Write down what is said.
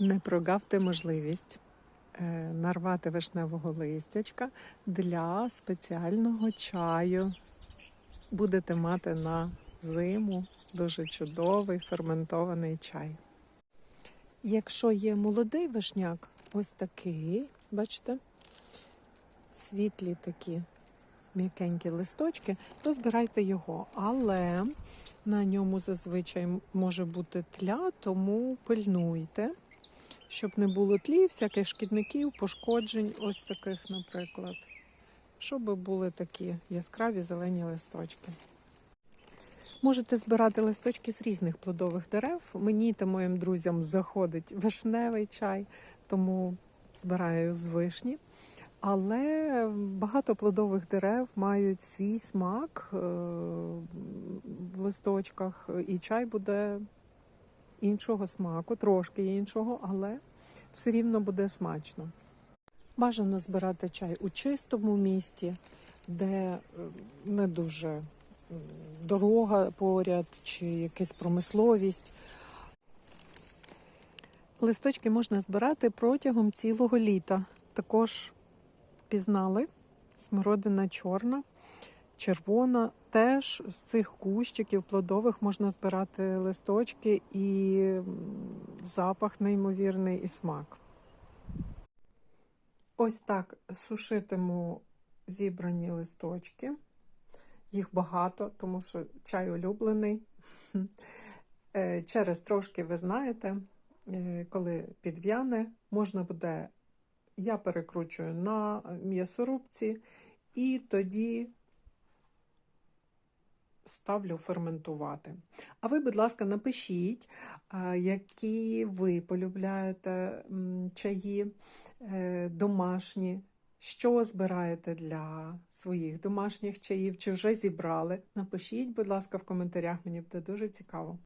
Не прогавте можливість е, нарвати вишневого листячка для спеціального чаю. Будете мати на зиму дуже чудовий ферментований чай. Якщо є молодий вишняк, ось такий, бачите, світлі такі м'якенькі листочки, то збирайте його. Але на ньому зазвичай може бути тля, тому пильнуйте, щоб не було тлів, всяких шкідників, пошкоджень, ось таких, наприклад. Щоб були такі яскраві зелені листочки. Можете збирати листочки з різних плодових дерев. Мені та моїм друзям заходить вишневий чай, тому збираю з вишні. Але багато плодових дерев мають свій смак е, в листочках, і чай буде іншого смаку, трошки іншого, але все рівно буде смачно. Бажано збирати чай у чистому місті, де е, не дуже дорога поряд чи якась промисловість. Листочки можна збирати протягом цілого літа. Також пізнали смородина чорна, червона. Теж з цих кущиків плодових можна збирати листочки і запах неймовірний і смак. Ось так сушитиму зібрані листочки. Їх багато, тому що чай улюблений. Е, Через трошки, ви знаєте, е, коли підв'яне, можна буде, я перекручую на м'ясорубці і тоді ставлю ферментувати. А ви, будь ласка, напишіть, які ви полюбляєте чаї е, домашні, що збираєте для своїх домашніх чаїв, чи вже зібрали. Напишіть, будь ласка, в коментарях, мені буде дуже цікаво.